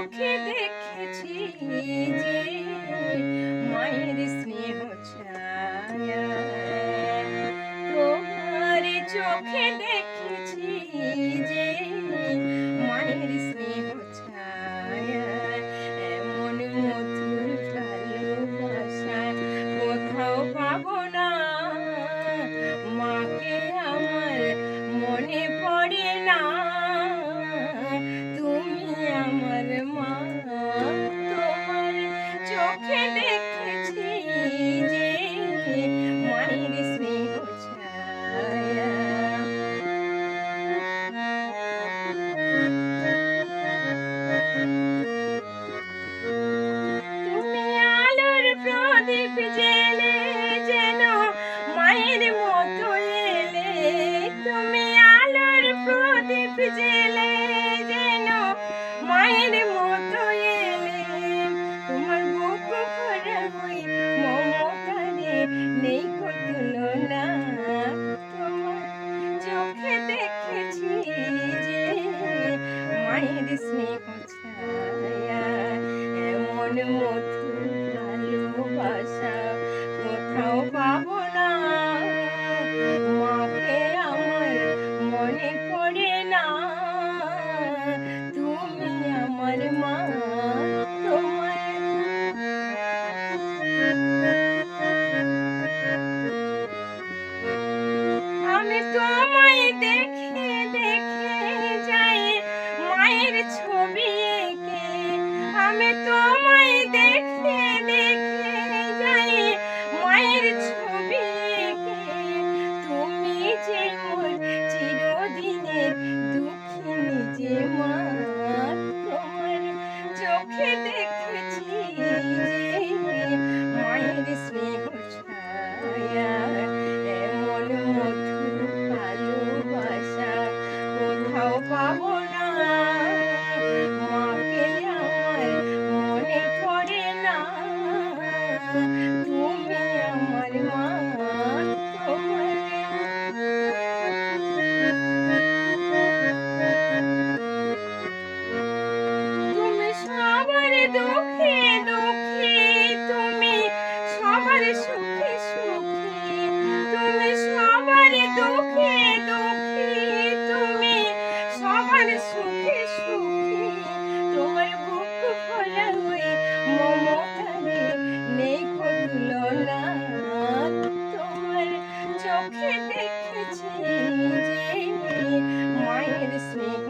চোখে দেখেছি যে মায়ের can't নেই তুলনা তোমার চোখে দেখেছি যে মায়ের স্নেহ তোমায় দেখে দেখে যায় মায়ের ছবি এঁকে আমি তোমায় দেখে দেখে যাই মায়ের ছবি এঁকে তুমি যে মোর চিরদিনের দুঃখিনী, যে মা তোমার চোখে দুঃখে দুঃখে, তুমি সবার সুখে সুখে। তুমি সবার দুঃখে দুঃখে, তুমি সবার সুখে সুখে। তোমার বুক ভরা হয়ে মমতারে নেই করল তোমার চোখে দেখেছি যে মায়ের স্নেহ